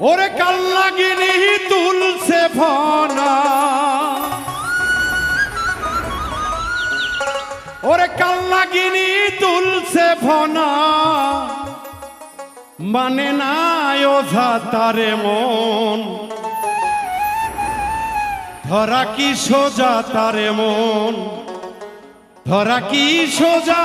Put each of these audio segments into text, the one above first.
ওরে কাল্লাগিনি তুলছে ফনা ওরে কাল্লাগিনি তুলছে ফনা মানে না ওঝা তারে মন। ধরা কি সোজা তারে মন। ধরা কি সোজা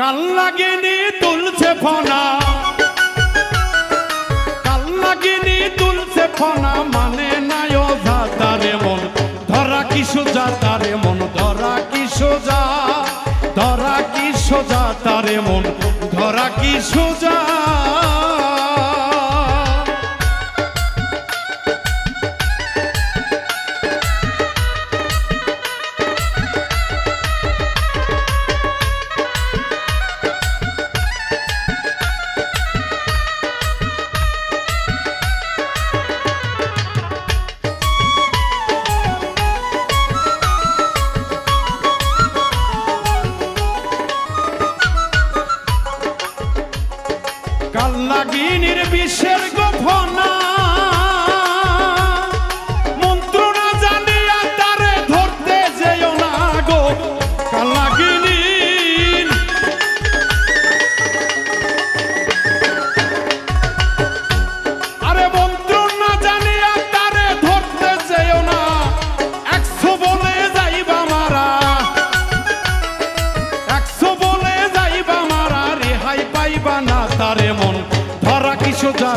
কাল্লাগিনি তুলছে ফনা। কাল্লাগিনি তুলছে ফোনা মানে নাই ও তারে মন। ধরা কি সোজা তারে মন, ধরা কি সোজা, ধরা কি সোজা তারে মন। ধরা কি সোজা কাল্লাগিনীর বিশ্বের গোফনা মন্ত্র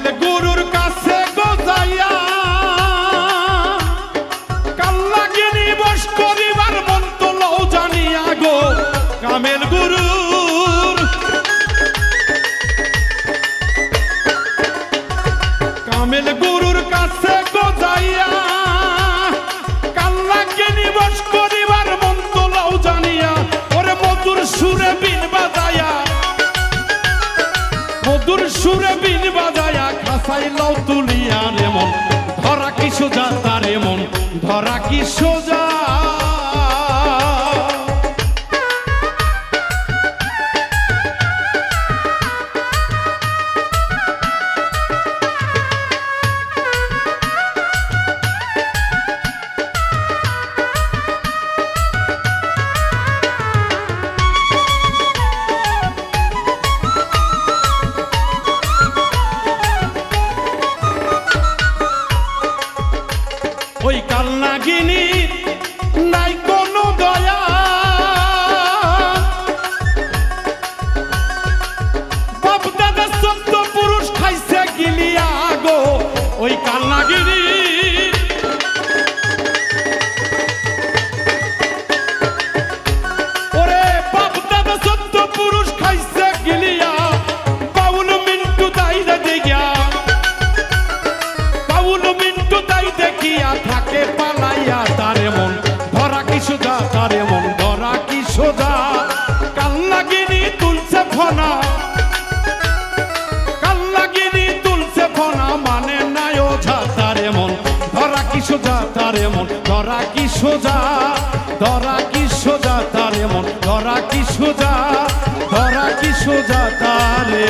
কামেল গুরুর কাছে গোজাইয়া কাল্লাগিনি বস করিবার তো লও জানিয়া গো কামেল গুরুর। কামেল গুরুর কাছে গোজাইয়া কাল্লাগিনি বস করিবার মন জানিয়া, ওরে মধুর সুরে বিন লাউ তুলিয়া রে ধরা কি সোজা তারে মন ধরা কি সোজা ওই কালনাগিনী নাই ফনা কাল্লাগিনি তুলছে ফনা মানে নাই ওঝা তারে মন। ধরা কি সোজা, তারে মন। ধরা কি সোজা, ধরা কি সোজা, তার এমন ধরা কি সোজা, ধরা কি সোজা, তারে